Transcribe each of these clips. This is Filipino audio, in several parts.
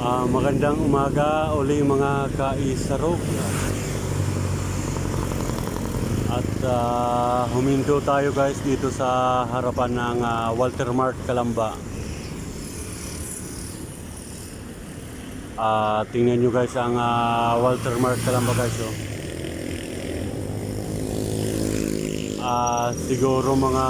Ah, magandang umaga uli mga kaisarog. At ah, huminto tayo guys dito sa harapan ng ah, Walter Mart Kalamba. Ah, tingnan nyo guys ang ah, Walter Mart Kalamba guys. Oh. Ah, siguro mga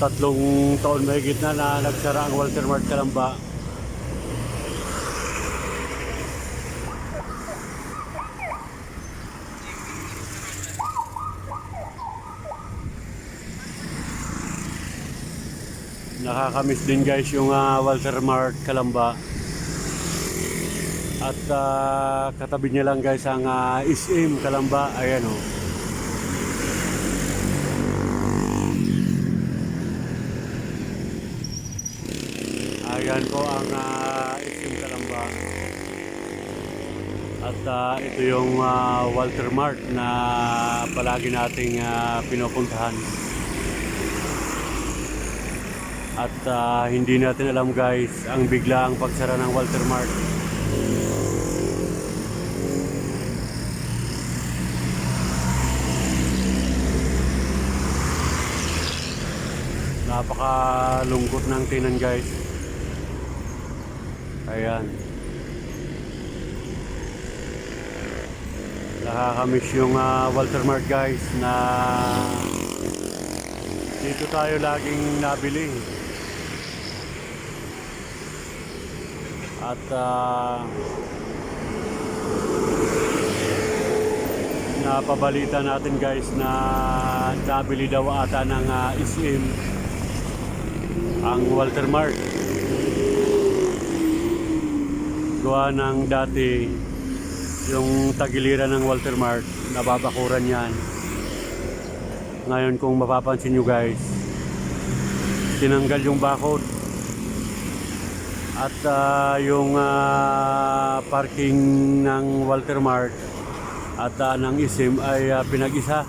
tatlong taon mahigit na na nagsara ang Walter Mart Kalamba. Nakakamiss din guys yung ah, Walter Mart Kalamba. At ah, katabi niya lang guys ang ah, SM Kalamba. Ayan oh. O. Ayan po ang uh, SM Kalamba. At ah, ito yung ah, Walter Mart na palagi nating ah, pinupuntahan. At ah, hindi natin alam guys ang biglaang pagsara ng Walter Mart. Napakalungkot ng tinan guys. Ayan. Nakakamiss yung ah, Walter Mart guys na dito tayo laging nabili. At ah, napabalita natin guys na nabili daw ata ng ah, SM ang Walter Mart. Gawa ng dati yung tagiliran ng Walter Mart, nababakuran yan. Ngayon kung mapapansin nyo guys, tinanggal yung bakod. At ah, yung ah, parking ng Walter Mart at ah, ng ISIM ay ah, pinag-isa.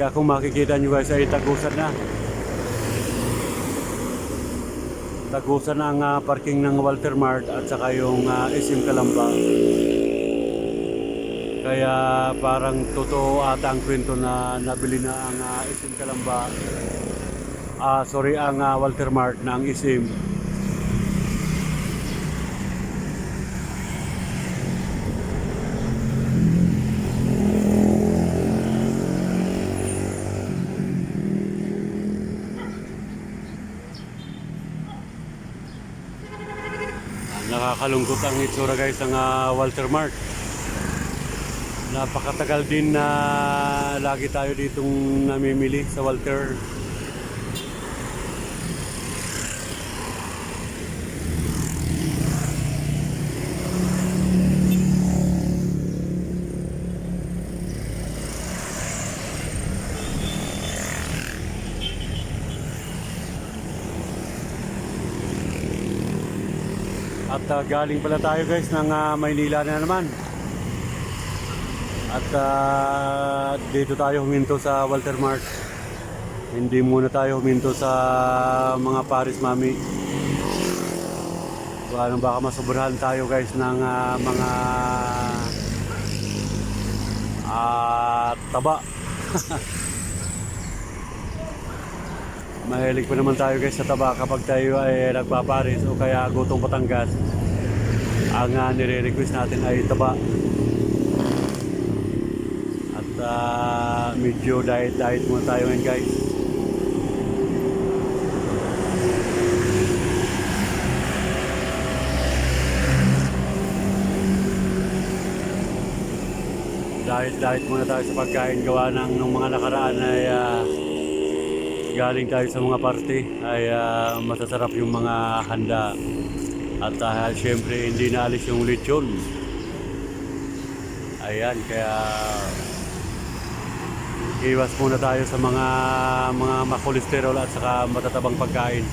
Kaya kung makikita nyo guys ay tagusan na. Tagusan ang ah, parking ng Walter Mart at saka yung ah, SM Kalamba. Kaya parang totoo ata ang kwento na nabili na ang ah, SM Kalamba. Ah, sorry, ang ah, Walter Mart ang SM. Nakakalungkot ang itsura guys ng ah, Walter Mart. Napakatagal din na lagi tayo ditong namimili sa Walter. At ah, galing pala tayo guys ng ah, Maynila na naman. At ah, dito tayo huminto sa Walter Mart. Hindi muna tayo huminto sa mga Paris Mami. Baka, baka masobrahan tayo guys ng ah, mga ah, taba. Mahilig pa naman tayo guys sa taba kapag tayo ay nagpaparis o kaya gutong Batangas. Ang uh, nire-request natin ay taba. At ah, medyo diet-diet muna tayo ngayon guys. Diet-diet muna tayo sa pagkain gawa ng nung mga nakaraan ay ah, galing tayo sa mga party ay ah, masasarap yung mga handa. At uh, syempre hindi naalis yung lechon. Ayan kaya iwas muna tayo sa mga mga makolesterol at saka matatabang pagkain.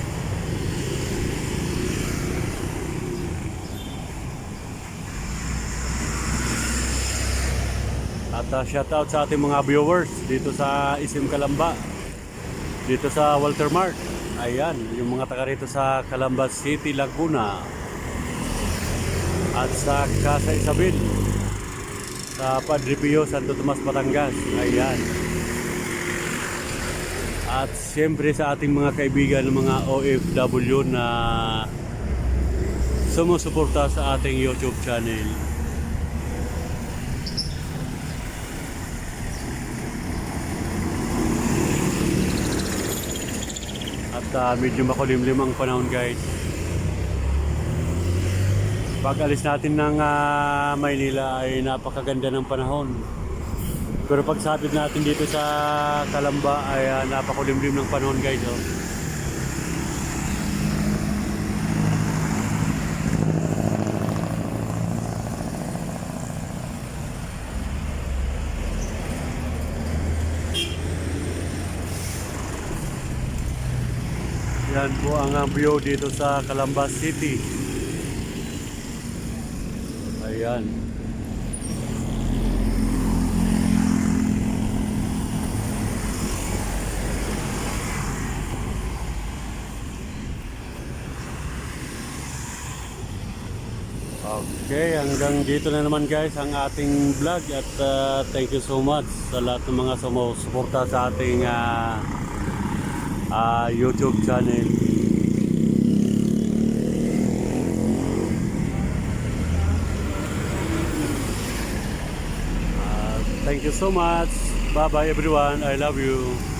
At uh, shout out sa ating mga viewers dito sa Isim Kalamba dito sa Walter Mart. Ayan, yung mga taga rito sa Calambas City, Laguna. At sa Casa Isabel. Sa Padre Pio, Santo Tomas, Batangas. Ayan. At siyempre sa ating mga kaibigan mga OFW na sumusuporta sa ating YouTube channel. Ah, medyo makulimlim ang panahon guys. Pag alis natin ng ah, Maynila ay napakaganda ng panahon. Pero pag sabit natin dito sa Kalamba ay ah, napakulimlim ng panahon guys. Oh. Yan po ang view dito sa Calambas City. Ayan. Okay, hanggang dito na naman guys ang ating vlog at ah, thank you so much sa lahat ng mga sumusuporta sa ating ah, YouTube channel. Ah, thank you so much. Bye bye everyone. I love you.